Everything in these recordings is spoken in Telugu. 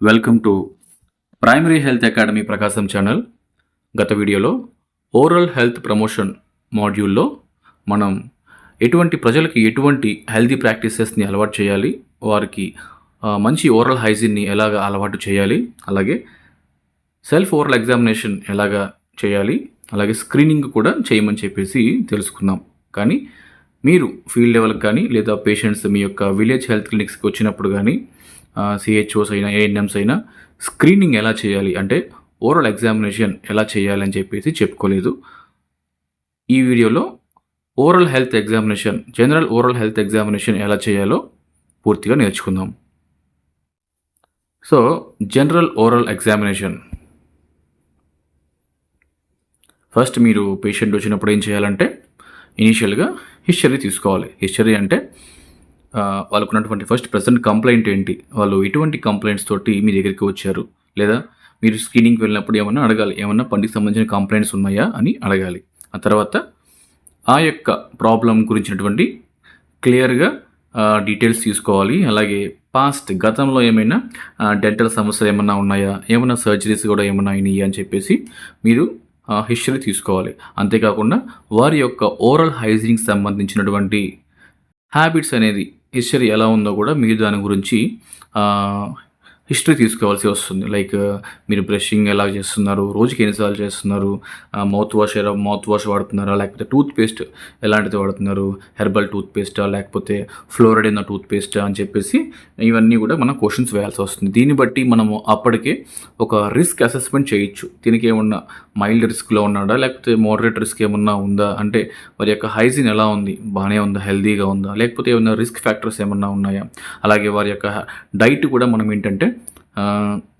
Welcome to primary health academy Prakasam channel. గత వీడియోలో ఓరల్ హెల్త్ ప్రమోషన్ మాడ్యూల్లో మనం ఎటువంటి ప్రజలకి ఎటువంటి హెల్తీ ప్రాక్టీసెస్ని అలవాటు చేయాలి వారికి మంచి ఓరల్ హైజీన్ని ఎలాగ అలవాటు చేయాలి అలాగే సెల్ఫ్ ఓరల్ ఎగ్జామినేషన్ ఎలాగా చేయాలి అలాగే స్క్రీనింగ్ కూడా చేయమని చెప్పేసి తెలుసుకున్నాం. కానీ మీరు ఫీల్డ్ లెవెల్కి కానీ లేదా పేషెంట్స్ మీ యొక్క విలేజ్ హెల్త్ క్లినిక్స్కి వచ్చినప్పుడు కానీ సిహెచ్ఓస్ అయినా ఏఎన్ఎంస్ అయినా స్క్రీనింగ్ ఎలా చేయాలి? అంటే ఓరల్ ఎగ్జామినేషన్ ఎలా చేయాలి అని చెప్పేసి చెప్పుకోలేదు. ఈ వీడియోలో oral health examination general oral health examination ఎలా చేయాలో పూర్తిగా నేర్చుకుందాం. So general oral examination first మీరు పేషెంట్ వచ్చినప్పుడు ఏం చేయాలంటే ఇనీషియల్గా హిస్టరీ తీసుకోవాలి. హిస్టరీ అంటే వాళ్ళకున్నటువంటి వాళ్ళకు ఉన్నటువంటి ఫస్ట్ ప్రజెంట్ కంప్లైంట్ ఏంటి? వాళ్ళు ఎటువంటి కంప్లైంట్స్ తోటి మీ దగ్గరికి వచ్చారు. లేదా మీరు స్క్రీనింగ్కి వెళ్ళినప్పుడు ఏమన్నా అడగాలి? ఏమన్నా పంటికి సంబంధించిన కంప్లైంట్స్ ఉన్నాయా అని అడగాలి. ఆ తర్వాత ఆ యొక్క ప్రాబ్లం గురించినటువంటి క్లియర్గా డీటెయిల్స్ తీసుకోవాలి. అలాగే పాస్ట్ గతంలో ఏమైనా డెంటల్ సమస్యలు ఏమైనా ఉన్నాయా? ఏమైనా సర్జరీస్ కూడా ఏమైనా అయినాయి అని చెప్పేసి మీరు హిస్టరీ తీసుకోవాలి. అంతేకాకుండా వారి యొక్క ఓరల్ హైజీన్కి సంబంధించినటువంటి హ్యాబిట్స్ అనేది హిస్టరీ ఎలా ఉందో కూడా మీరు దాని గురించి హిస్టరీ తీసుకోవాల్సి వస్తుంది. లైక్ మీరు బ్రషింగ్ ఎలా చేస్తున్నారు? రోజుకి ఎన్నిసార్లు చేస్తున్నారు? మౌత్ వాష్ ఎలా మౌత్ వాష్ వాడుతున్నారా? లేకపోతే టూత్ పేస్ట్ ఎలాంటిది వాడుతున్నారు? హెర్బల్ టూత్ పేస్టా లేకపోతే ఫ్లోరైడ్ ఉన్న టూత్ పేస్టా అని చెప్పేసి ఇవన్నీ కూడా మనం క్వశ్చన్స్ వేయాల్సి వస్తుంది. దీన్ని బట్టి మనము అప్పటికే ఒక రిస్క్ అసెస్మెంట్ చేయొచ్చు. దీనికి ఏమన్నా మైల్డ్ రిస్క్లో ఉన్నాడా? లేకపోతే మోడరేట్ రిస్క్ ఏమన్నా ఉందా? అంటే వారి యొక్క హైజీన్ ఎలా ఉంది? బాగానే ఉందా? హెల్తీగా ఉందా? లేకపోతే ఏమైనా రిస్క్ ఫ్యాక్టర్స్ ఏమన్నా ఉన్నాయా? అలాగే వారి యొక్క డైట్ కూడా మనం ఏంటంటే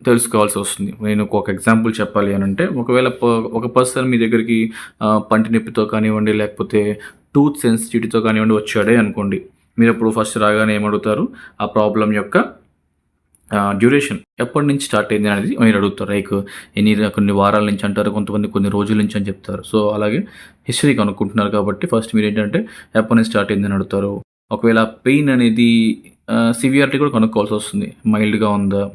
తెలుసుకోవాల్సి వస్తుంది. నేను ఒక ఎగ్జాంపుల్ చెప్పాలి అని అంటే ఒకవేళ ప- ఒక పర్సన్ మీ దగ్గరికి పంటి నొప్పితో కానివ్వండి లేకపోతే టూత్ సెన్సిటివిటీతో కానివ్వండి వచ్చాడే అనుకోండి. మీరు అప్పుడు ఫస్ట్ రాగానే ఏమడుగుతారు? ఆ ప్రాబ్లం యొక్క డ్యూరేషన్ ఎప్పటి నుంచి స్టార్ట్ అయింది అనేది మీరు అడుగుతారు. లైక్ ఎన్ని కొన్ని వారాల నుంచి అంటారు కొంతమంది కొన్ని రోజుల నుంచి అని చెప్తారు. సో అలాగే హిస్టరీ కనుక్కుంటున్నారు కాబట్టి ఫస్ట్ మీరు ఏంటంటే ఎప్పటి నుంచి స్టార్ట్ అయింది అని అడుగుతారు. ఒకవేళ పెయిన్ అనేది సివియారిటీ కూడా కనుక్కోవాల్సి వస్తుంది. మైల్డ్గా ఉందా?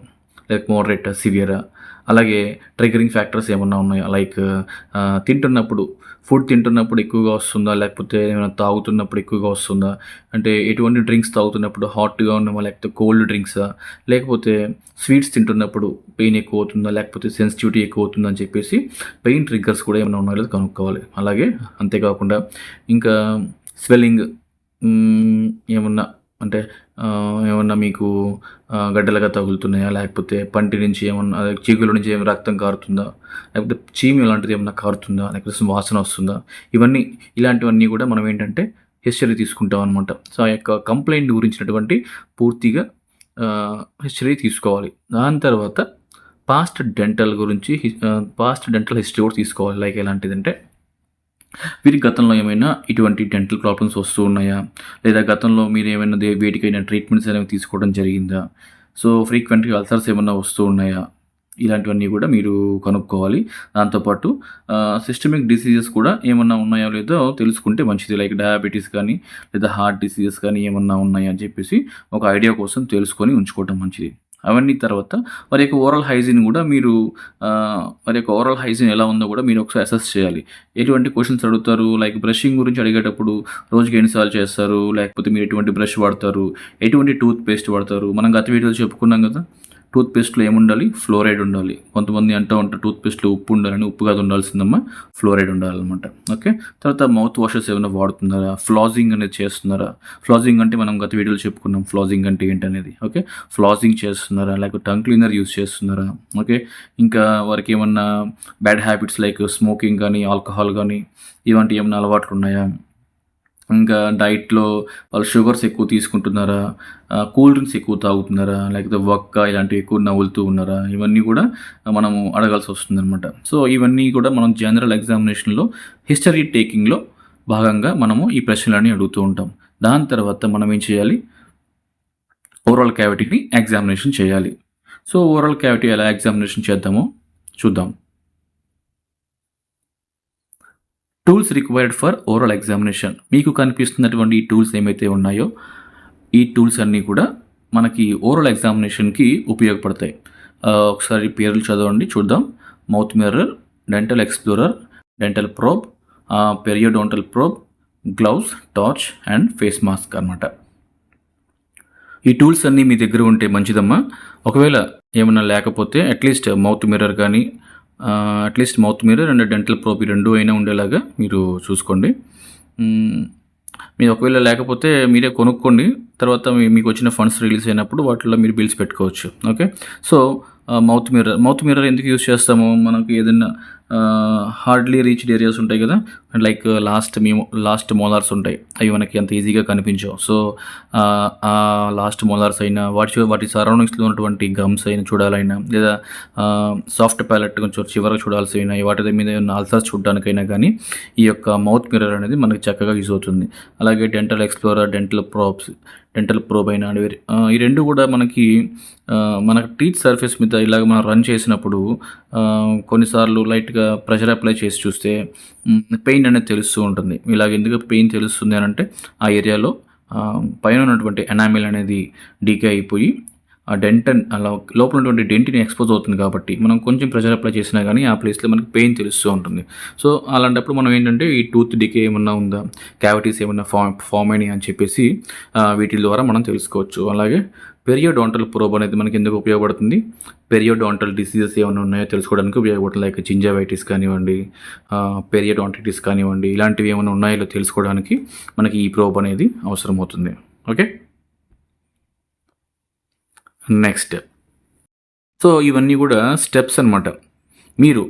లైక్ మోడరేట్ సివియరా అలాగే ట్రిగరింగ్ ఫ్యాక్టర్స్ ఏమన్నా ఉన్నాయా? లైక్ uh, తింటున్నప్పుడు ఫుడ్ తింటున్నప్పుడు ఎక్కువగా వస్తుందా? లేకపోతే ఏమైనా తాగుతున్నప్పుడు ఎక్కువగా వస్తుందా? అంటే ఎటువంటి డ్రింక్స్ తాగుతున్నప్పుడు హాట్గా ఉన్నామా లేకపోతే కోల్డ్ డ్రింక్సా లేకపోతే స్వీట్స్ తింటున్నప్పుడు పెయిన్ ఎక్కువ అవుతుందా? లేకపోతే సెన్సిటివిటీ ఎక్కువ అవుతుందా? అని చెప్పేసి పెయిన్ ట్రిగ్గర్స్ కూడా ఏమైనా ఉన్నాయో కనుక్కోవాలి. అలాగే అంతేకాకుండా ఇంకా స్వెల్లింగ్ ఏమన్నా? అంటే ఏమన్నా మీకు గడ్డలుగా తగులుతున్నాయా? లేకపోతే పంటి నుంచి ఏమన్నా అదే చీకుల నుంచి ఏమైనా రక్తం కారుతుందా? లేకపోతే చీమి లాంటిది ఏమన్నా కారుతుందా? లేకపోతే వాసన వస్తుందా? ఇవన్నీ ఇలాంటివన్నీ కూడా మనం ఏంటంటే హిస్టరీ తీసుకుంటాం అనమాట సో ఆ యొక్క కంప్లైంట్ గురించినటువంటి పూర్తిగా హిస్టరీ తీసుకోవాలి. దాని తర్వాత పాస్ట్ డెంటల్ గురించి పాస్ట్ డెంటల్ హిస్టరీ కూడా తీసుకోవాలి. లైక్ ఎలాంటిదంటే వీరికి గతంలో ఏమైనా ఇటువంటి డెంటల్ ప్రాబ్లమ్స్ వస్తూ ఉన్నాయా? లేదా గతంలో మీరు ఏమైనా వేటికైనా ట్రీట్మెంట్స్ అనేవి తీసుకోవడం జరిగిందా? సో ఫ్రీక్వెంట్గా అల్సర్స్ ఏమైనా వస్తూ ఉన్నాయా? ఇలాంటివన్నీ కూడా మీరు కనుక్కోవాలి. దాంతోపాటు సిస్టమిక్ డిసీజెస్ కూడా ఏమన్నా ఉన్నాయో లేదో తెలుసుకుంటే మంచిది. లైక్ డయాబెటీస్ కానీ లేదా హార్ట్ డిసీజెస్ కానీ ఏమన్నా ఉన్నాయా అని చెప్పేసి ఒక ఐడియా కోసం తెలుసుకొని ఉంచుకోవడం మంచిది. అవన్నీ తర్వాత వారి యొక్క ఓరల్ హైజీన్ కూడా మీరు వారి యొక్క ఓరల్ హైజీన్ ఎలా ఉందో కూడా మీరు ఒకసారి అసెస్ చేయాలి. ఎటువంటి క్వశ్చన్స్ అడుగుతారు? లైక్ బ్రషింగ్ గురించి అడిగేటప్పుడు రోజుకి ఎన్నిసార్లు చేస్తారు? లేకపోతే మీరు ఎటువంటి బ్రష్ వాడతారు? ఎటువంటి టూత్ పేస్ట్ వాడతారు? మనం గత వీడియోలో చెప్పుకున్నాం కదా? టూత్పేస్ట్లో ఏముండాలి? ఫ్లోరైడ్ ఉండాలి. కొంతమంది అంటూ ఉంటారు టూత్పేస్ట్లో ఉప్పు ఉండాలని ఉప్పు కాదు ఉండాల్సిందమ్మా ఫ్లోరైడ్ ఉండాలన్నమాట. ఓకే? తర్వాత మౌత్ వాషెస్ ఏమైనా వాడుతున్నారా? ఫ్లాజింగ్ అనేది చేస్తున్నారా? ఫ్లాజింగ్ అంటే మనం గత వీడియోలో చెప్పుకున్నాం ఫ్లాజింగ్ అంటే ఏంటనేది. ఓకే? ఫ్లాజింగ్ చేస్తున్నారా? లేకపోతే టంగ్ క్లీనర్ యూస్ చేస్తున్నారా? ఓకే? ఇంకా వారికి ఏమన్నా బ్యాడ్ హ్యాబిట్స్ లైక్ స్మోకింగ్ కానీ ఆల్కహాల్ కానీ ఇవంటి ఏమైనా అలవాట్లు ఉన్నాయా ఇంకా డైట్లో వాళ్ళు షుగర్స్ ఎక్కువ తీసుకుంటున్నారా? కూల్ డ్రింక్స్ ఎక్కువ తాగుతున్నారా? లేకపోతే వక్క ఇలాంటివి ఎక్కువ నవ్వులుతూ ఉన్నారా? ఇవన్నీ కూడా మనము అడగాల్సి వస్తుంది అనమాట సో ఇవన్నీ కూడా మనం జనరల్ ఎగ్జామినేషన్లో హిస్టరీ టేకింగ్లో భాగంగా మనము ఈ ప్రశ్నలన్నీ అడుగుతూ ఉంటాం. దాని తర్వాత మనం ఏం చేయాలి? ఓవరాల్ క్యావిటీని ఎగ్జామినేషన్ చేయాలి. సో ఓవరాల్ క్యావిటీ ఎలా ఎగ్జామినేషన్ చేద్దామో చూద్దాం. Tools required for oral examination. మీకు కనిపిస్తున్నటువంటి ఈ టూల్స్ ఏమైతే ఉన్నాయో ఈ టూల్స్ అన్నీ కూడా మనకి ఓరల్ ఎగ్జామినేషన్కి ఉపయోగపడతాయి. ఒకసారి పేర్లు చదవండి చూద్దాం. Mouth mirror dental explorer dental probe periodontal probe gloves torch and face mask అన్నమాట. ఈ టూల్స్ అన్నీ మీ దగ్గర ఉంటే మంచిదమ్మా. ఒకవేళ ఏమైనా లేకపోతే అట్లీస్ట్ మౌత్ మిర్రర్ కానీ at least mouth mirror and dental probe ఈ రెండు అయినా ఉండేలాగా మీరు చూసుకోండి. మీరు ఒకవేళ లేకపోతే మీరే కొనుక్కోండి. తర్వాత మీకు వచ్చిన ఫండ్స్ రిలీజ్ అయినప్పుడు వాటిలో మీరు బిల్స్ పెట్టుకోవచ్చు. Okay so mouth mirror mouth mirror ఎందుకు యూస్ చేస్తాము? మనకి ఏదైనా హార్డ్లీ రీచ్డ్ ఏరియాస్ ఉంటాయి కదా. లైక్ లాస్ట్ మీ లాస్ట్ మోలార్స్ ఉంటాయి. అవి మనకి అంత ఈజీగా కనిపించవు. సో ఆ లాస్ట్ మోలార్స్ అయినా వాటి వాటి సరౌండింగ్స్లో ఉన్నటువంటి గమ్స్ అయినా చూడాలైనా లేదా సాఫ్ట్ ప్యాలెట్ కొంచెం చివరగా చూడాల్సి అయినా వాటి మీద ఉన్న అల్సర్స్ చూడడానికైనా కానీ ఈ యొక్క మౌత్ మిర్రర్ అనేది మనకి చక్కగా యూజ్ అవుతుంది. అలాగే dental explorer dental probes dental probe అయినా ఈ రెండు కూడా మనకి మన టీత్ సర్ఫేస్ మీద ఇలాగ మనం రన్ చేసినప్పుడు కొన్నిసార్లు లైట్గా ప్రెషర్ అప్లై చేసి చూస్తే పెయిన్ అనేది తెలుస్తూ ఉంటుంది. ఇలాగ ఎందుకు పెయిన్ తెలుస్తుంది అని అంటే ఆ ఏరియాలో పైన ఉన్నటువంటి ఎనామిల్ అనేది డీకే అయిపోయి ఆ డెంటన్ అలా లోపల ఉన్నటువంటి డెంటిని ఎక్స్పోజ్ అవుతుంది కాబట్టి మనం కొంచెం ప్రెషర్ అప్లై చేసినా కానీ ఆ ప్లేస్లో మనకి పెయిన్ తెలుస్తూ ఉంటుంది. సో అలాంటప్పుడు మనం ఏంటంటే ఈ టూత్ డికే ఏమన్నా ఉందా క్యావిటీస్ ఏమన్నా ఫామ్ ఫామ్ అయినాయి అని చెప్పేసి వీటి ద్వారా మనం తెలుసుకోవచ్చు. అలాగే పెరియోడాంటల్ ప్రోబ్ అనేది మనకి ఎందుకు ఉపయోగపడుతుంది? పెరియోడాంటల్ డిసీజెస్ ఏమైనా ఉన్నాయో తెలుసుకోవడానికి ఉపయోగపడుతుంది లైక్ జింజావైటిస్ కానివ్వండి పెరియోడాంటిటిస్ కానివ్వండి ఇలాంటివి ఏమైనా ఉన్నాయో తెలుసుకోవడానికి మనకి ఈ ప్రోబ్ అనేది అవసరం అవుతుంది ఓకే నెక్స్ట్ సో ఇవన్నీ కూడా స్టెప్స్ అనమాట మీరు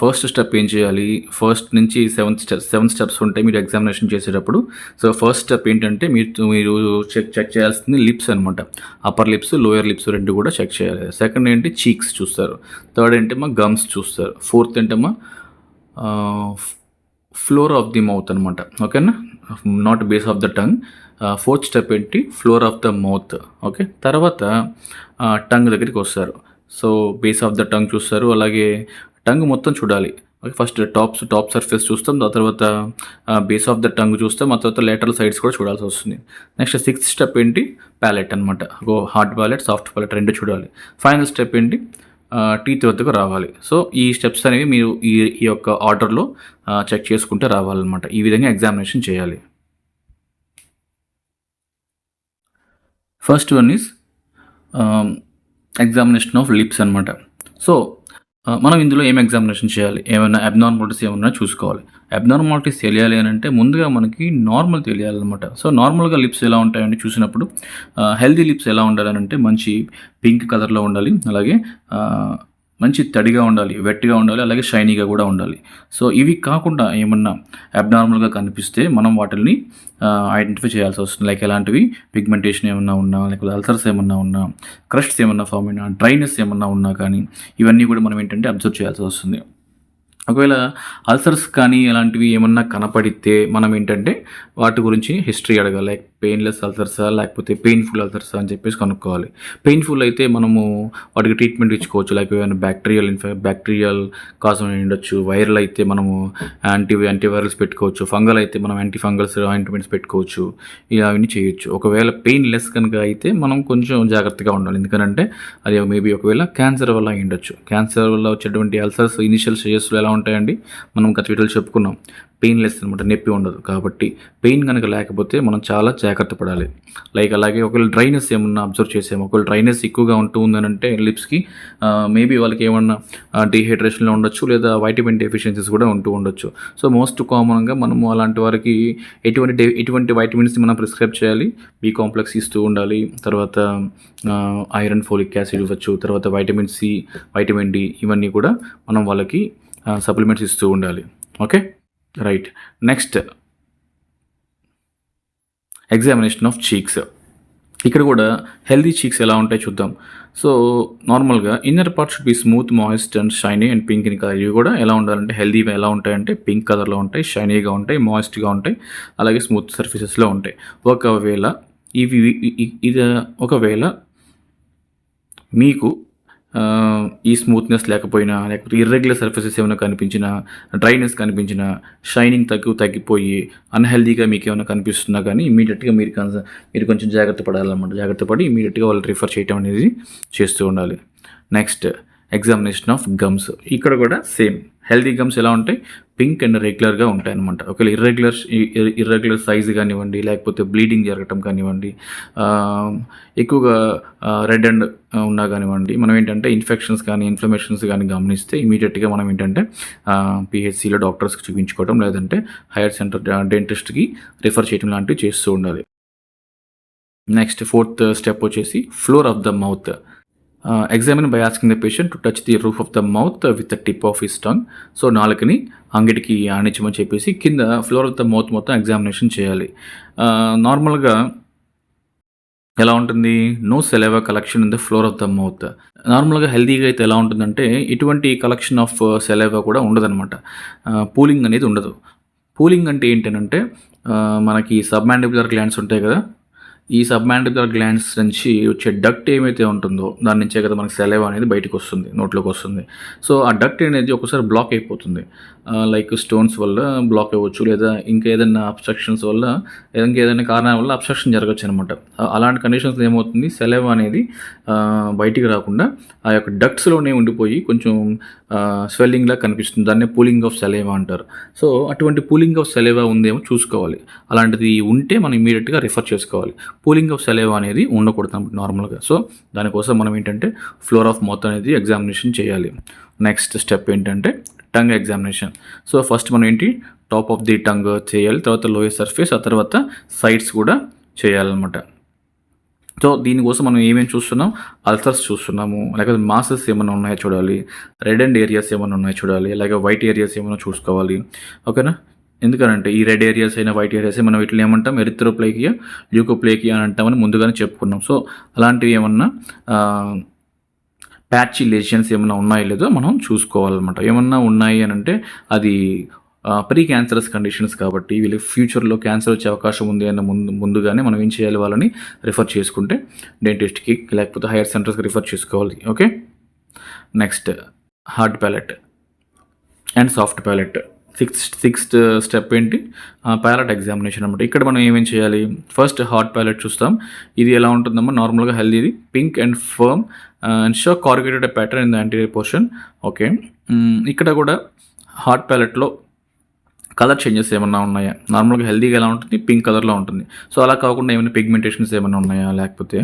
ఫస్ట్ స్టెప్ ఏం చేయాలి? ఫస్ట్ నుంచి సెవెంత్ స్టెప్ సెవెన్ స్టెప్స్ ఉంటాయి మీరు ఎగ్జామినేషన్ చేసేటప్పుడు సో ఫస్ట్ స్టెప్ ఏంటంటే మీరు మీరు చెక్ చెక్ చేయాల్సింది లిప్స్ అనమాట అప్పర్ లిప్స్ లోయర్ లిప్స్ రెండు కూడా చెక్ చేయాలి. సెకండ్ ఏంటి చీక్స్ చూస్తారు. థర్డ్ ఏంటమ్మా గమ్స్ చూస్తారు. ఫోర్త్ ఏంటమ్మా ఫ్లోర్ ఆఫ్ ది మౌత్ అనమాట ఓకేనా not base of the tongue fourth step ఏంటి? Floor of the mouth okay తర్వాత టంగ్ దగ్గరికి వస్తారు. So base of the tongue చూస్తారు. అలాగే టంగ్ మొత్తం చూడాలి. Okay first tops top surface చూస్తాం ఆ తర్వాత బేస్ ఆఫ్ ద టంగ్ చూస్తాం ఆ తర్వాత లేటరల్ సైడ్స్ కూడా చూడాల్సి వస్తుంది. నెక్స్ట్ సిక్స్త్ స్టెప్ ఏంటి? ప్యాలెట్ అనమాట హార్డ్ ప్యాలెట్ సాఫ్ట్ ప్యాలెట్ రెండు చూడాలి. ఫైనల్ స్టెప్ ఏంటి? టీత్ వద్దకు రావాలి. సో ఈ స్టెప్స్ అనేవి మీరు ఈ ఈ యొక్క ఆర్డర్లో చెక్ చేసుకుంటే రావాలన్నమాట. ఈ విధంగా ఎగ్జామినేషన్ చేయాలి. First one is examination of lips అనమాట సో మనం ఇందులో ఏం ఎగ్జామినేషన్ చేయాలి? ఏమైనా అబ్నార్మాలిటీస్ ఏమైనా చూసుకోవాలి. అబ్నార్మాలిటీస్ తెలియాలి అని అంటే ముందుగా మనకి నార్మల్ తెలియాలన్నమాట. సో నార్మల్గా లిప్స్ ఎలా ఉంటాయంటే చూసినప్పుడు హెల్దీ లిప్స్ ఎలా ఉండాలని అంటే మంచి పింక్ కలర్లో ఉండాలి. అలాగే మంచి తడిగా ఉండాలి వెట్గా ఉండాలి అలాగే షైనీగా కూడా ఉండాలి. సో ఇవి కాకుండా ఏమన్నా అబ్నార్మల్గా కనిపిస్తే మనం వాటిని ఐడెంటిఫై చేయాల్సి వస్తుంది. లైక్ ఎలాంటివి? పిగ్మెంటేషన్ ఏమన్నా ఉన్నా లేకపోతే అల్సర్స్ ఏమన్నా ఉన్నా క్రష్ట్స్ ఏమన్నా ఫామ్ అయినా డ్రైనెస్ ఏమన్నా ఉన్నా కానీ ఇవన్నీ కూడా మనం ఏంటంటే అబ్జర్వ్ చేయాల్సి వస్తుంది. ఒకవేళ అల్సర్స్ కానీ అలాంటివి ఏమన్నా కనపడితే మనం ఏంటంటే వాటి గురించి హిస్టరీ అడగాలి. లైక్ పెయిన్లెస్ అల్సర్సా లేకపోతే పెయిన్ఫుల్ అల్సర్సా అని చెప్పేసి కనుక్కోవాలి. పెయిన్ఫుల్ అయితే మనము వాటికి ట్రీట్మెంట్ ఇచ్చుకోవచ్చు. లైక్ ఏమైనా బ్యాక్టీరియల్ ఇన్ఫె బ్యాక్టీరియల్ కాజ్ ఉండొచ్చు. వైరల్ అయితే మనము యాంటీ యాంటీవైరల్స్ పెట్టుకోవచ్చు. ఫంగల్ అయితే మనం యాంటీ ఫంగల్స్ ఆయింట్మెంట్స్ పెట్టుకోవచ్చు. ఇలా అవన్నీ చేయొచ్చు. ఒకవేళ పెయిన్ లెస్ కనుక అయితే మనం కొంచెం జాగ్రత్తగా ఉండాలి. ఎందుకంటే అది మేబీ ఒకవేళ క్యాన్సర్ వల్ల అయి ఉండొచ్చు క్యాన్సర్ వల్ల వచ్చేటువంటి అల్సర్స్ ఇనిషియల్ స్టేజెస్లో ఎలా ఉంటాయండి? మనం గత వీడియోలో చెప్పుకున్నాం. పెయిన్లెస్ అనమాట నొప్పి ఉండదు. కాబట్టి పెయిన్ కనుక లేకపోతే మనం చాలా జాగ్రత్త పడాలి. లైక్ అలాగే ఒకవేళ డ్రైనెస్ ఏమన్నా అబ్జర్వ్ చేసాము? ఒకవేళ డ్రైనెస్ ఎక్కువగా ఉంటూ ఉందనంటే లిప్స్కి మేబీ వాళ్ళకి ఏమన్నా డిహైడ్రేషన్లో ఉండొచ్చు లేదా వైటమిన్ డెఫిషియన్సీస్ కూడా ఉంటూ ఉండొచ్చు. సో మోస్ట్ కామన్గా మనము అలాంటి వారికి ఎటువంటి ఎటువంటి వైటమిన్స్ని మనం ప్రిస్క్రైబ్ చేయాలి? బి కాంప్లెక్స్ ఇస్తూ ఉండాలి. తర్వాత ఐరన్ ఫోలిక్ యాసిడ్ ఇవ్వచ్చు. తర్వాత వైటమిన్ సి వైటమిన్ డి ఇవన్నీ కూడా మనం వాళ్ళకి సప్లిమెంట్స్ ఇస్తూ ఉండాలి. Okay? Right next examination of cheeks ఇక్కడ కూడా హెల్దీ చీక్స్ ఎలా ఉంటాయి చూద్దాం. సో నార్మల్గా inner part should be smooth moist and shiny and pink in colour ఇవి కూడా ఎలా ఉండాలంటే హెల్దీగా ఎలా ఉంటాయంటే పింక్ కలర్లో ఉంటాయి షైనీగా ఉంటాయి మాయిస్ట్గా ఉంటాయి అలాగే స్మూత్ సర్ఫేసెస్లో ఉంటాయి. ఒకవేళ ఇవి ఇది ఒకవేళ మీకు ఈ స్మూత్నెస్ లేకపోయినా లేకపోతే ఇర్రెగ్యులర్ సర్ఫేసెస్ ఏమైనా కనిపించినా డ్రైనెస్ కనిపించినా షైనింగ్ తగ్గు తగ్గిపోయి అన్హెల్దీగా మీకు ఏమైనా కనిపిస్తున్నా కానీ ఇమీడియట్గా మీరు కన్స మీరు కొంచెం జాగ్రత్త పడాలన్నమాట. జాగ్రత్త పడి ఇమీడియట్గా వాళ్ళు రిఫర్ చేయటం అనేది చేస్తూ ఉండాలి. నెక్స్ట్ ఎగ్జామినేషన్ ఆఫ్ గమ్స్ ఇక్కడ కూడా సేమ్ హెల్దీ గమ్స్ ఎలా ఉంటాయి? పింక్ అండ్ రెగ్యులర్గా ఉంటాయి అనమాట ఒకవేళ ఇర్రెగ్యులర్ ఇర్రెగ్యులర్ సైజ్ కానివ్వండి లేకపోతే బ్లీడింగ్ జరగటం కానివ్వండి ఎక్కువగా రెడ్ అండ్ ఉన్నా కానివ్వండి మనం ఏంటంటే ఇన్ఫెక్షన్స్ కానీ ఇన్ఫ్లమేషన్స్ కానీ గమనిస్తే ఇమీడియట్గా మనం ఏంటంటే పిహెచ్సిలో డాక్టర్స్కి చూపించుకోవడం లేదంటే హైయర్ సెంటర్ డెంటిస్ట్కి రిఫర్ చేయడం లాంటివి చేస్తూ ఉండాలి. నెక్స్ట్ ఫోర్త్ స్టెప్ వచ్చేసి floor of the mouth examine by asking the patient to touch the roof of the mouth with the tip of his tongue so నాలుకని అంగిటికి ఆనించమని చెప్పేసి కింద ఫ్లోర్ ఆఫ్ ద మౌత్ మొత్తం ఎగ్జామినేషన్ చేయాలి. నార్మల్గా ఎలా ఉంటుంది? No saliva collection in the floor of the mouth నార్మల్గా హెల్తీగా అయితే ఎలా ఉంటుందంటే ఇటువంటి కలెక్షన్ ఆఫ్ సెలెవా కూడా ఉండదన్నమాట. పూలింగ్ అనేది ఉండదు. పూలింగ్ అంటే ఏంటంటే మనకి సబ్మాండిబులర్ గ్లాండ్స్ ఉంటాయి కదా ఈ సబ్మాండిబులర్ గ్లాండ్స్ నుంచి వచ్చే డక్ట్ ఏమైతే ఉంటుందో దాని నుంచే కదా మనకి సెలవు అనేది బయటకు వస్తుంది నోట్లోకి వస్తుంది. సో ఆ డక్ట్ అనేది ఒకసారి బ్లాక్ అయిపోతుంది. లైక్ స్టోన్స్ వల్ల బ్లాక్ అవ్వచ్చు లేదా ఇంకా ఏదైనా అబ్స్ట్రక్షన్స్ వల్ల ఇంకా ఏదైనా కారణాల వల్ల అబ్స్ట్రక్షన్ జరగచ్చు అనమాట అలాంటి కండిషన్స్ ఏమవుతుంది? సెలవ్ అనేది బయటికి రాకుండా ఆ యొక్క డక్ట్స్లోనే ఉండిపోయి కొంచెం స్వెల్లింగ్లా కనిపిస్తుంది. దాన్నే పూలింగ్ ఆఫ్ సెలేవా అంటారు. సో అటువంటి పూలింగ్ ఆఫ్ సెలేవా ఉందేమో చూసుకోవాలి. అలాంటిది ఉంటే మనం ఇమీడియట్గా రిఫర్ చేసుకోవాలి. పూలింగ్ ఆఫ్ సెలేవా అనేది ఉండకూడదు అనమాట నార్మల్గా సో దానికోసం మనం ఏంటంటే ఫ్లోర్ ఆఫ్ మౌత్ అనేది ఎగ్జామినేషన్ చేయాలి. నెక్స్ట్ స్టెప్ ఏంటంటే టంగ్ ఎగ్జామినేషన్ సో ఫస్ట్ మనం ఏంటి? టాప్ ఆఫ్ ది టంగ్ చేయాలి. తర్వాత లోయర్ సర్ఫేస్ ఆ తర్వాత సైడ్స్ కూడా చేయాలన్నమాట. సో దీనికోసం మనం ఏమేమి చూస్తున్నాం? అల్సర్స్ చూస్తున్నాము. లేకపోతే మాసెస్ ఏమైనా ఉన్నాయో చూడాలి. రెడ్ అండ్ ఏరియాస్ ఏమైనా ఉన్నాయో చూడాలి. అలాగే వైట్ ఏరియాస్ ఏమైనా చూసుకోవాలి. ఓకేనా ఎందుకనంటే ఈ రెడ్ ఏరియాస్ అయినా వైట్ ఏరియాస్ మనం వీటిని ఏమంటాం? ఎరిత్రోప్లేకియా ల్యూకోప్లేకియా అని అంటామని ముందుగానే చెప్పుకున్నాం. సో అలాంటివి ఏమన్నా ప్యాచీ లెషన్స్ ఏమైనా ఉన్నాయో లేదో మనం చూసుకోవాలన్నమాట. ఏమన్నా ఉన్నాయి అని అంటే అది ప్రీ క్యాన్సరస్ కండిషన్స్ కాబట్టి వీళ్ళకి ఫ్యూచర్లో క్యాన్సర్ వచ్చే అవకాశం ఉంది అన్న ముందు ముందుగానే మనం ఏం చేయాలి వాళ్ళని రిఫర్ చేసుకుంటే డెంటిస్ట్కి లేకపోతే హైయర్ సెంటర్స్కి రిఫర్ చేసుకోవాలి. Okay? Next hard palate and soft palate. Sixth sixth step ఏంటి? ప్యాలెట్ ఎగ్జామినేషన్ అనమాట ఇక్కడ మనం ఏమేం చేయాలి? ఫస్ట్ హాట్ ప్యాలెట్ చూస్తాం. ఇది ఎలా ఉంటుందమ్మా? నార్మల్గా హెల్దీది. Pink and firm and show corrugated pattern in the anterior portion okay ఇక్కడ కూడా హార్ట్ ప్యాలెట్లో కలర్ చేంజెస్ ఏమన్నా ఉన్నాయా? నార్మల్గా హెల్దీగా ఎలా ఉంటుంది? పింక్ కలర్లో ఉంటుంది. సో అలా కాకుండా ఏమైనా పిగ్మెంటేషన్స్ ఏమైనా ఉన్నాయా? లేకపోతే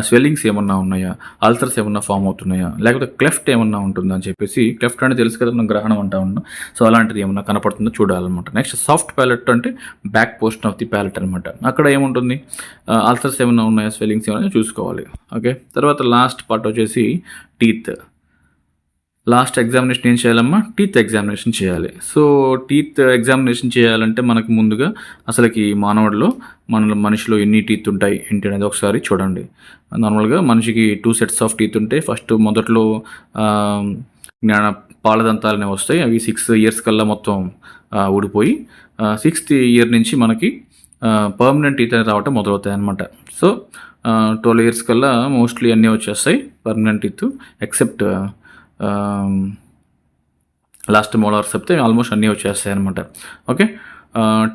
స్వెల్లింగ్స్ ఏమన్నా ఉన్నాయా? అల్సర్స్ ఏమన్నా ఫామ్ అవుతున్నాయా? లేకపోతే క్లెఫ్ట్ ఏమన్నా ఉంటుందా అని చెప్పేసి క్లెఫ్ట్ అంటే తెలుసు కదా మనం గ్రహణం అంటా ఉన్నాం. సో అలాంటిది ఏమన్నా కనపడుతుందో చూడాలన్నమాట. నెక్స్ట్ సాఫ్ట్ ప్యాలెట్ అంటే back portion of the palate అనమాట అక్కడ ఏముంటుంది? అల్సర్స్ ఏమైనా ఉన్నాయా? స్వెల్లింగ్స్ ఏమైనా చూసుకోవాలి. ఓకే? తర్వాత లాస్ట్ పార్ట్ వచ్చేసి టీత్. లాస్ట్ ఎగ్జామినేషన్ ఏం చేయాలమ్మా? టీత్ ఎగ్జామినేషన్ చేయాలి. సో టీత్ ఎగ్జామినేషన్ చేయాలంటే మనకు ముందుగా అసలుకి మానవుడిలో మన మనిషిలో ఎన్ని టీత్ ఉంటాయి ఏంటి అనేది ఒకసారి చూడండి. నార్మల్గా మనిషికి టూ సెట్స్ ఆఫ్ టీత్ ఉంటాయి ఫస్ట్ మొదట్లో జ్ఞాన పాలదంతాలు అనేవి వస్తాయి. అవి సిక్స్ ఇయర్స్ కల్లా మొత్తం ఊడిపోయి సిక్స్త్ ఇయర్ నుంచి మనకి పర్మనెంట్ టీత్ అనేది రావటం మొదలవుతాయి అనమాట సో ట్వెల్వ్ ఇయర్స్ కల్లా మోస్ట్లీ అన్నీ వచ్చేస్తాయి permanent teeth except last molars చెప్తే ఆల్మోస్ట్ అన్నీ వచ్చేస్తాయి అనమాట okay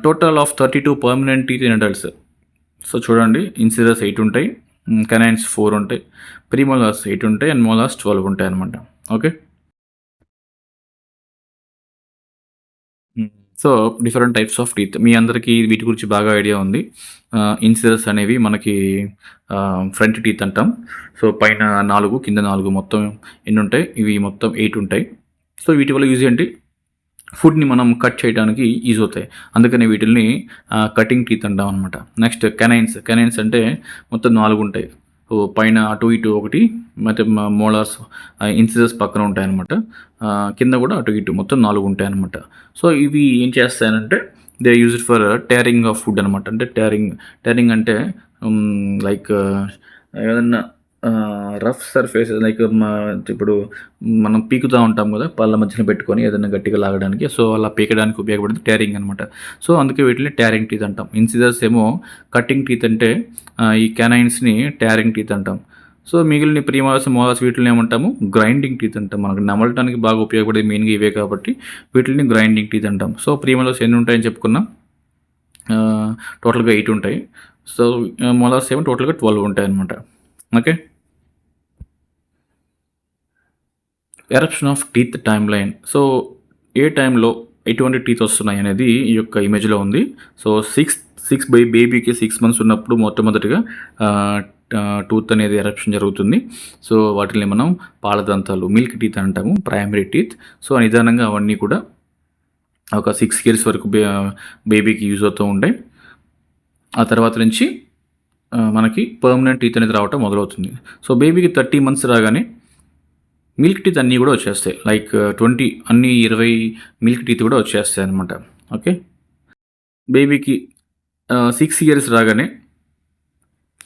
total of thirty two permanent teeth in adults so చూడండి ఇన్సిడర్స్ ఎయిట్ ఉంటాయి mm, కెనైన్స్ ఫోర్ ఉంటాయి ప్రీమోలర్స్ ఎయిట్ ఉంటాయి అండ్ మోలార్స్ ట్వెల్వ్ ఉంటాయి అనమాట okay so different types of teeth మీ అందరికీ వీటి గురించి బాగా ఐడియా ఉంది. ఇన్సిడర్స్ అనేవి మనకి ఫ్రంట్ టీత్ అంటాం సో పైన నాలుగు కింద నాలుగు మొత్తం ఎన్ని ఉంటాయి ఇవి మొత్తం ఎయిట్ ఉంటాయి సో వీటి వల్ల యూజ్ ఏంటి ఫుడ్ని మనం కట్ చేయడానికి యూజ్ అవుతాయి అందుకని వీటిని కటింగ్ టీత్ అంటాం అనమాట నెక్స్ట్ కెనైన్స్ కెనైన్స్ అంటే మొత్తం నాలుగు ఉంటాయి సో పైన అటు ఇటు ఒకటి ಮತ್ತೆ మోలార్స్ ఇన్సిజర్స్ పక్కన ఉంటాయన్నమాట ఆ, కింద కూడా అటు ఇటు మొత్తం నాలుగు ఉంటాయన్నమాట సో ఇవి ఏం చేస్తాయనంటే they use it for tearing of food అనమాట అంటే టేరింగ్ టేరింగ్ అంటే um, లైక్ uh, ఏదన్నా రఫ్ సర్ఫేస్ లైక్ ఇప్పుడు మనం పీకుతూ ఉంటాం కదా పళ్ళ మధ్యన పెట్టుకొని ఏదైనా గట్టిగా లాగడానికి. సో అలా పీకడానికి ఉపయోగపడింది టేరింగ్ అనమాట సో అందుకే వీటిని టేరింగ్ టీత్ అంటాం. ఇన్సిజర్స్ ఏమో కటింగ్ టీత్ అంటే uh, ఈ కెనైన్స్ని టేరింగ్ టీత్ అంటాం. సో మిగిలిన ప్రీమాస్ మోలాస్ వీటిని ఏమంటాము? గ్రైండింగ్ టీత్ అంటాం. మనకు నమలటానికి బాగా ఉపయోగపడే మెయిన్గా ఇవే కాబట్టి వీటిని గ్రైండింగ్ టీత్ అంటాం. సో ప్రీమాస్ ఎన్ని ఉంటాయని చెప్పుకున్నాం? టోటల్గా ఎయిట్ ఉంటాయి. సో మొలాస్ ఏమో టోటల్గా ట్వెల్వ్ ఉంటాయి అనమాట okay? Eruption of teeth timeline so ఏ టైంలో ఎటువంటి టీత్ వస్తున్నాయి అనేది ఈ యొక్క ఇమేజ్లో ఉంది. సో సిక్స్ సిక్స్ బై బేబీకి సిక్స్ మంత్స్ ఉన్నప్పుడు మొట్టమొదటిగా టూత్ అనేది ఎరప్షన్ జరుగుతుంది. సో వాటిని మనం పాలదంతాలు మిల్క్ టీత్ అంటాము ప్రైమరీ టీత్. సో నిదానంగా అవన్నీ కూడా ఒక సిక్స్ ఇయర్స్ వరకు బేబీకి యూజ్ అవుతూ ఉంటాయి. ఆ తర్వాత నుంచి మనకి పర్మనెంట్ టీత్ అనేది రావటం మొదలవుతుంది. సో బేబీకి థర్టీ మంత్స్ రాగానే మిల్క్ టీత్ అన్నీ కూడా వచ్చేస్తాయి. లైక్ ట్వంటీ అన్ని ఇరవై మిల్క్ టీత్ కూడా వచ్చేస్తాయి అనమాట ఓకే? బేబీకి సిక్స్ ఇయర్స్ రాగానే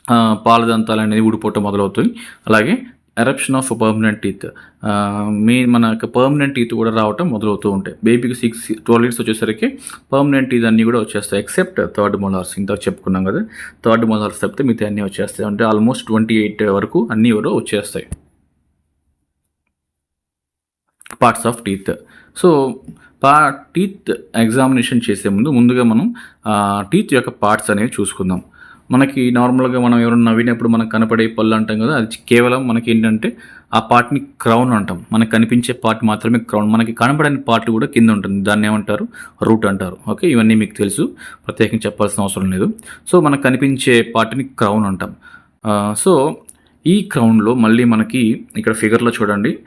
పాలదంతాలు పాల దంతాలు అనేది ఊడిపోవటం మొదలవుతాయి. అలాగే ఎరప్షన్ ఆఫ్ పర్మనెంట్ టీత్ మీ మన యొక్క పర్మనెంట్ టీత్ కూడా రావటం మొదలవుతూ ఉంటాయి. బేబీకి సిక్స్ ట్వెల్వ్ ఇయర్స్ వచ్చేసరికి పర్మనెంట్ టీత్ అన్నీ కూడా వచ్చేస్తాయి ఎక్సెప్ట్ థర్డ్ మోలార్స్ ఇంత చెప్పుకున్నాం కదా. థర్డ్ మోలార్స్ తప్పితే మిగతా అన్నీ వచ్చేస్తాయి. అంటే ఆల్మోస్ట్ ట్వంటీ ఎయిట్ వరకు అన్నీ కూడా వచ్చేస్తాయి. పార్ట్స్ ఆఫ్ టీత్ సో పా టీత్ ఎగ్జామినేషన్ చేసే ముందు ముందుగా మనం టీత్ యొక్క పార్ట్స్ అనేవి చూసుకుందాం. మనకి నార్మల్గా మనం ఎవరైనా నవ్వినప్పుడు మనకు కనపడే పళ్ళు అంటాం కదా అది కేవలం మనకి ఏంటంటే ఆ పార్ట్ని క్రౌన్ అంటాం. మనకు కనిపించే పార్ట్ మాత్రమే క్రౌన్. మనకి కనపడని పార్ట్ కూడా కింద ఉంటుంది. దాన్ని ఏమంటారు? రూట్ అంటారు. ఓకే? ఇవన్నీ మీకు తెలుసు. ప్రత్యేకంగా చెప్పాల్సిన అవసరం లేదు. సో మనకు కనిపించే పార్ట్ని క్రౌన్ అంటాం. సో ఈ క్రౌన్లో మళ్ళీ మనకి ఇక్కడ ఫిగర్లో చూడండి.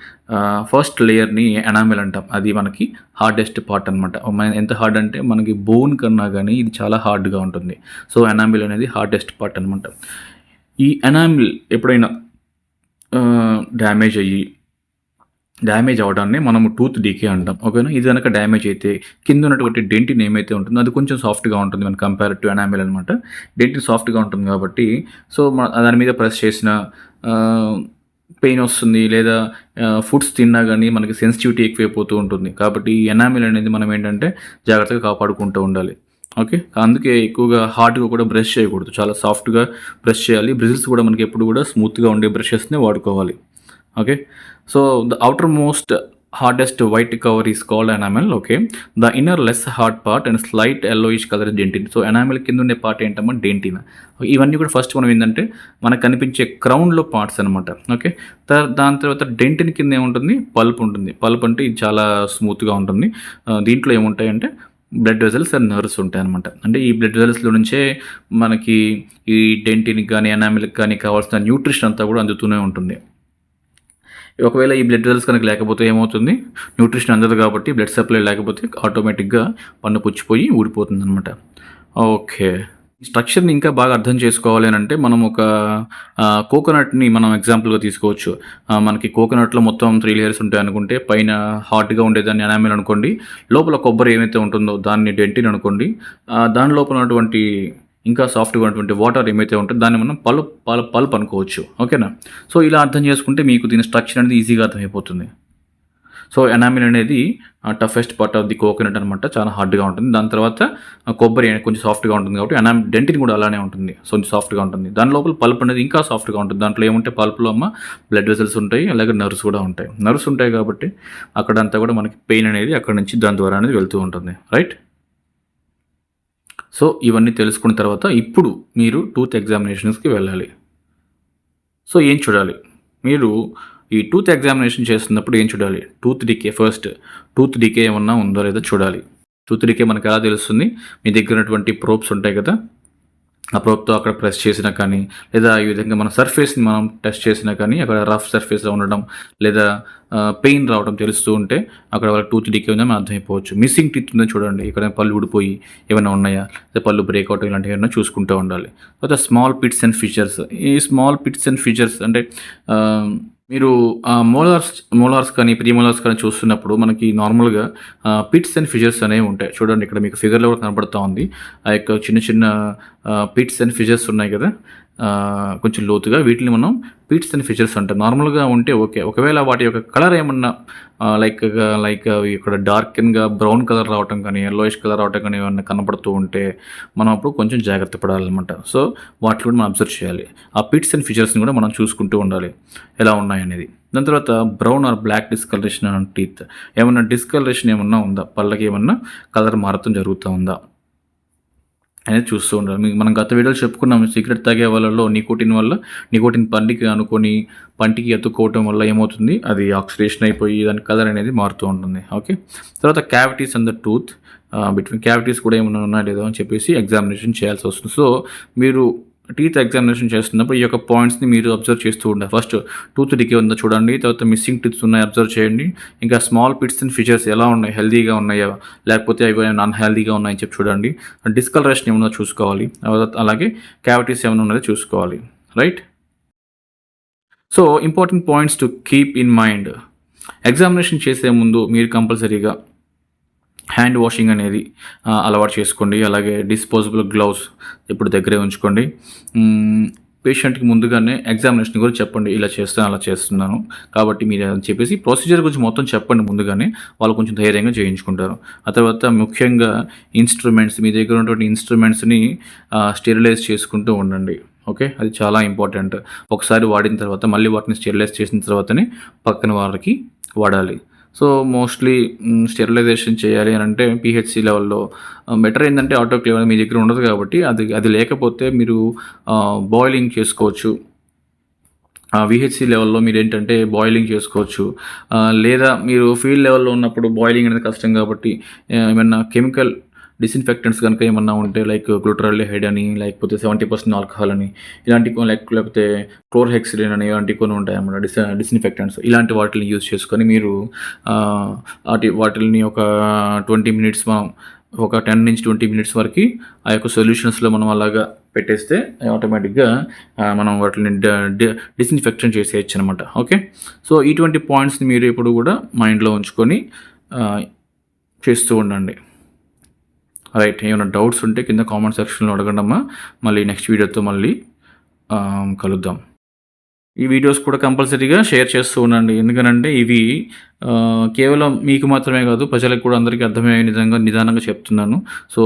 ఫస్ట్ లేయర్ని ఎనామిల్ అంటాం. అది మనకి హార్డెస్ట్ పార్ట్ అనమాట ఎంత హార్డ్ అంటే మనకి బోన్ కన్నా కానీ ఇది చాలా హార్డ్గా ఉంటుంది. సో ఎనామిల్ అనేది హార్డెస్ట్ పార్ట్ అనమాట ఈ ఎనామిల్ ఎప్పుడైనా డ్యామేజ్ అయ్యి డ్యామేజ్ అవడాన్ని మనము టూత్ డీకే అంటాం. ఓకేనా? ఇది కనుక డ్యామేజ్ అయితే కింద ఉన్నటువంటి డెంటిన్ ఏమైతే ఉంటుందో అది కొంచెం సాఫ్ట్గా ఉంటుంది మన కంపేర్ టు ఎనామిల్ అనమాట డెంటిన్ సాఫ్ట్గా ఉంటుంది కాబట్టి సో మన దాని మీద ప్రెస్ చేసిన పెయిన్ వస్తుంది లేదా ఫుడ్స్ తిన్నా కానీ మనకి సెన్సిటివిటీ ఎక్కువైపోతూ ఉంటుంది. కాబట్టి ఈ ఎనామిల్ అనేది మనం ఏంటంటే జాగ్రత్తగా కాపాడుకుంటూ ఉండాలి. ఓకే? అందుకే ఎక్కువగా హార్డ్గా కూడా బ్రష్ చేయకూడదు. చాలా సాఫ్ట్గా బ్రష్ చేయాలి. బ్రిజిల్స్ కూడా మనకి ఎప్పుడు కూడా స్మూత్గా ఉండే బ్రషెస్నే వాడుకోవాలి. Okay? So the outermost hardest white cover is called enamel okay the inner less hard part and slight yellowish colour dentin so enamel కింద ఉండే పార్ట్ ఏంటమ్మా? డెంటిన్ ఇవన్నీ కూడా ఫస్ట్ మనం ఏంటంటే మనకు కనిపించే క్రౌన్లో పార్ట్స్ అనమాట ఓకే దాని తర్వాత డెంటిన్ కింద ఏముంటుంది? పల్ప్ ఉంటుంది. పల్ప్ అంటే ఇది చాలా స్మూత్గా ఉంటుంది. దీంట్లో ఏముంటాయంటే బ్లడ్ వెజల్స్ అండ్ నర్వ్స్ ఉంటాయి అనమాట అంటే ఈ బ్లడ్ వెజల్స్లో నుంచే మనకి ఈ డెంటిన్కి కానీ ఎనామిల్కి కానీ కావాల్సిన న్యూట్రిషన్ అంతా కూడా అందుతూనే ఉంటుంది. ఒకవేళ ఈ బ్లడ్ వెజల్స్ కనుక లేకపోతే ఏమవుతుంది? న్యూట్రిషన్ అందదు కాబట్టి బ్లడ్ సప్లై లేకపోతే ఆటోమేటిక్గా పన్ను పుచ్చిపోయి ఊడిపోతుంది అనమాట ఓకే స్ట్రక్చర్ని ఇంకా బాగా అర్థం చేసుకోవాలి అని అంటే మనం ఒక కోకోనట్ని మనం ఎగ్జాంపుల్గా తీసుకోవచ్చు. మనకి కోకోనట్లో మొత్తం త్రీ లేయర్స్ ఉంటాయి అనుకుంటే పైన హార్డ్గా ఉండేదాన్ని అనామిల్ అనుకోండి లోపల కొబ్బరి ఏమైతే ఉంటుందో దాన్ని డెంటిన్ అనుకోండి దాని లోపల ఉన్నటువంటి ఇంకా సాఫ్ట్గా ఉన్నటువంటి వాటర్ ఏమైతే ఉంటుందో దాన్ని మనం పల్ప్ పల్ప్ పల్ప్ అనుకోవచ్చు ఓకేనా సో ఇలా అర్థం చేసుకుంటే మీకు దీని స్ట్రక్చర్ అనేది ఈజీగా అర్థమైపోతుంది. సో ఎనామిల్ అనేది toughest part of the coconut అనమాట చాలా హార్డ్గా ఉంటుంది. దాని తర్వాత కొబ్బరి కొంచెం సాఫ్ట్గా ఉంటుంది కాబట్టి ఎనామ్ డెంటిన్ కూడా అలానే ఉంటుంది. సో కొంచెం సాఫ్ట్గా ఉంటుంది. దాని లోపల పల్ప్ అనేది ఇంకా సాఫ్ట్గా ఉంటుంది. దాంట్లో ఏముంటే పల్ప్లో అమ్మ బ్లడ్ వెసల్స్ ఉంటాయి. అలాగే నర్వ్స్ కూడా ఉంటాయి. నర్వ్స్ ఉంటాయి కాబట్టి అక్కడంతా కూడా మనకి పెయిన్ అనేది అక్కడ నుంచి దాని ద్వారా అనేది వెళ్తూ ఉంటుంది. రైట్ సో ఇవన్నీ తెలుసుకున్న తర్వాత ఇప్పుడు మీరు టూత్ ఎగ్జామినేషన్స్కి వెళ్ళాలి. సో ఏం చూడాలి? మీరు ఈ టూత్ ఎగ్జామినేషన్ చేస్తున్నప్పుడు ఏం చూడాలి? Tooth decay first tooth decay ఏమన్నా ఉందో లేదో చూడాలి. టూత్ డికే మనకు ఎలా తెలుస్తుంది? మీ దగ్గర ఉన్నటువంటి ప్రోబ్స్ ఉంటాయి కదా? ఆ ప్రోప్తో అక్కడ ప్రెస్ చేసినా కానీ లేదా ఈ విధంగా మన సర్ఫేస్ని మనం టెస్ట్ చేసినా కానీ అక్కడ రఫ్ సర్ఫేస్లో ఉండడం లేదా పెయిన్ రావడం తెలుస్తూ ఉంటే అక్కడ వాళ్ళ టూత్ డికే ఉందని మనం అర్థమైపోవచ్చు. మిస్సింగ్ టీత్ ఉందని చూడండి. ఇక్కడ పళ్ళు ఊడిపోయి ఏమైనా ఉన్నాయా? లేదా పళ్ళు బ్రేక్ అవుట్ ఇలాంటివి ఏమైనా చూసుకుంటూ ఉండాలి. తర్వాత స్మాల్ పిట్స్ అండ్ ఫీచర్స్ ఈ స్మాల్ పిట్స్ అండ్ ఫీచర్స్ అంటే మీరు మోలార్స్ మోలార్స్ కానీ ప్రీ మోలార్స్ కానీ చూస్తున్నప్పుడు మనకి నార్మల్గా పిట్స్ అండ్ ఫిజర్స్ అనేవి ఉంటాయి. చూడండి ఇక్కడ మీకు ఫిగర్లో కూడా కనబడుతూ ఉంది. ఆ యొక్క చిన్న చిన్న పిట్స్ అండ్ ఫిజర్స్ ఉన్నాయి కదా. కొంచెం లోతుగా వీటిని మనం పీట్స్ అండ్ ఫీచర్స్ అంటారు నార్మల్గా ఉంటే ఓకే. ఒకవేళ వాటి యొక్క కలర్ ఏమన్నా లైక్ లైక్ ఇక్కడ డార్కెన్గా బ్రౌన్ కలర్ రావటం కానీ ఎల్లోయిష్ కలర్ రావటం కానీ ఏమన్నా కనబడుతూ ఉంటే మనం అప్పుడు కొంచెం జాగ్రత్త పడాలన్నమాట. సో వాటిని కూడా మనం అబ్జర్వ్ చేయాలి. ఆ పీట్స్ అండ్ ఫీచర్స్ని కూడా మనం చూసుకుంటూ ఉండాలి. ఎలా ఉన్నాయనేది దాని తర్వాత brown or black discolouration teeth. ఏమన్నా డిస్కలరేషన్ ఏమన్నా ఉందా? పళ్ళకి ఏమన్నా కలర్ మారటం జరుగుతూ ఉందా? అనేది చూస్తూ ఉండాలి మీకు మనం గత వీడియోలో చెప్పుకున్నాం సిగరెట్ తాగే వాళ్ళలో నికోటిన్ వల్ల నికోటిన్ పంటికి అనుకొని పంటికి ఎత్తుకోవటం వల్ల ఏమవుతుంది? అది ఆక్సిడేషన్ అయిపోయి దాని కలర్ అనేది మారుతూ ఉంటుంది. ఓకే? తర్వాత cavities and the tooth between cavities కూడా ఏమైనా ఉన్నాయా లేదో అని చెప్పేసి ఎగ్జామినేషన్ చేయాల్సి వస్తుంది. సో మీరు టీత్ ఎగ్జామినేషన్ చేస్తున్నప్పుడు ఈ యొక్క పాయింట్స్ని మీరు అబ్జర్వ్ చేస్తూ ఉండాలి. ఫస్ట్ టూత్ డికే ఉందో చూడండి తర్వాత మిస్సింగ్ టీత్స్ ఉన్నాయి అబ్జర్వ్ చేయండి. ఇంకా స్మాల్ పిట్స్ అండ్ ఫీచర్స్ ఎలా ఉన్నాయి? హెల్దీగా ఉన్నాయా? లేకపోతే అవి నాన్ హెల్దీగా ఉన్నాయని చెప్పి చూడండి. డిస్కలరేషన్ ఏమన్నా చూసుకోవాలి? అలాగే క్యావిటీస్ ఏమైనా ఉన్నది చూసుకోవాలి. Right so important points to keep in mind examination చేసే ముందు మీరు కంపల్సరీగా హ్యాండ్ వాషింగ్ అనేది అలవాటు చేసుకోండి. అలాగే డిస్పోజబుల్ గ్లౌస్ ఇప్పుడు దగ్గరే ఉంచుకోండి. పేషెంట్కి ముందుగానే ఎగ్జామినేషన్ గురించి చెప్పండి. ఇలా చేస్తాను అలా చేస్తున్నాను. కాబట్టి మీరు అని చెప్పేసి ప్రొసీజర్ గురించి మొత్తం చెప్పండి ముందుగానే. వాళ్ళు కొంచెం ధైర్యంగా చేయించుకుంటారు. ఆ తర్వాత ముఖ్యంగా ఇన్స్ట్రుమెంట్స్ మీ దగ్గర ఉన్నటువంటి ఇన్స్ట్రుమెంట్స్ని స్టెరిలైజ్ చేసుకుంటూ ఉండండి. ఓకే? అది చాలా ఇంపార్టెంట్. ఒకసారి వాడిన తర్వాత మళ్ళీ వాటిని స్టెరిలైజ్ చేసిన తర్వాతనే పక్కన వాళ్ళకి వాడాలి. సో మోస్ట్లీ స్టెరిలైజేషన్ చేయాలి అని అంటే పిహెచ్సి లెవెల్లో. బెటర్ ఏంటంటే ఆటోక్లేవ్ మీ దగ్గర ఉండదు కాబట్టి అది అది లేకపోతే మీరు బాయిలింగ్ చేసుకోవచ్చు. విహెచ్సి లెవెల్లో మీరు ఏంటంటే బాయిలింగ్ చేసుకోవచ్చు లేదా మీరు ఫీల్డ్ లెవెల్లో ఉన్నప్పుడు బాయిలింగ్ అనేది కష్టం కాబట్టి ఏమైనా కెమికల్ డిస్ఇన్ఫెక్టెంట్స్ కనుక ఏమన్నా ఉంటే లైక్ గ్లూట్రాల్డిహైడ్ అని లేకపోతే సెవెంటీ పర్సెంట్ ఆల్కహాల్ అని ఇలాంటి కొన్ని లైక్ లేకపోతే క్లోర్హెక్సిడిన్ అని ఇలాంటి కొన్ని ఉంటాయి అన్నమాట డిస్ డిస్ఇన్ఫెక్టెంట్స్ ఇలాంటి వాటిని యూజ్ చేసుకొని మీరు వాటి వాటిని ఒక ట్వంటీ మినిట్స్ మనం ఒక టెన్ నుంచి ట్వంటీ మినిట్స్ వరకు ఆ యొక్క సొల్యూషన్స్లో మనం అలాగా పెట్టేస్తే ఆటోమేటిక్గా మనం వాటిని డిస్ఇన్ఫెక్షన్ చేసేయచ్చు అనమాట ఓకే? సో ఇటువంటి పాయింట్స్ని మీరు ఎప్పుడు కూడా మైండ్లో ఉంచుకొని చేస్తూ ఉండండి. రైట్ ఏమైనా డౌట్స్ ఉంటే కింద కామెంట్ సెక్షన్లో అడగండమ్మా. మళ్ళీ నెక్స్ట్ వీడియోతో మళ్ళీ కలుద్దాం. ఈ వీడియోస్ కూడా కంపల్సరీగా షేర్ చేస్తూ ఉండండి. ఎందుకనంటే ఇవి కేవలం మీకు మాత్రమే కాదు ప్రజలకు కూడా అందరికీ అర్థమయ్యే విధంగా నిదానంగా చెప్తున్నాను. సో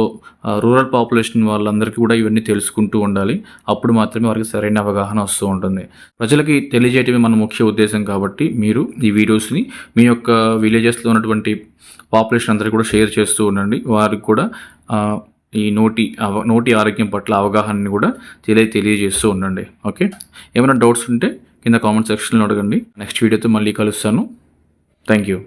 రూరల్ పాపులేషన్ వాళ్ళందరికీ కూడా ఇవన్నీ తెలుసుకుంటూ ఉండాలి. అప్పుడు మాత్రమే వారికి సరైన అవగాహన వస్తూ ఉంటుంది. ప్రజలకి తెలియజేయటమే మన ముఖ్య ఉద్దేశం కాబట్టి మీరు ఈ వీడియోస్ని మీ యొక్క విలేజెస్లో ఉన్నటువంటి పాపులేషన్ అందరికీ కూడా షేర్ చేస్తూ ఉండండి. వారికి కూడా ఈ నోటి అవ నోటి ఆరోగ్యం పట్ల అవగాహనని కూడా తెలియ తెలియజేస్తూ ఉండండి. ఓకే? ఏమైనా డౌట్స్ ఉంటే కింద కామెంట్ సెక్షన్లో అడగండి. నెక్స్ట్ వీడియోతో మళ్ళీ కలుస్తాను. Thank you.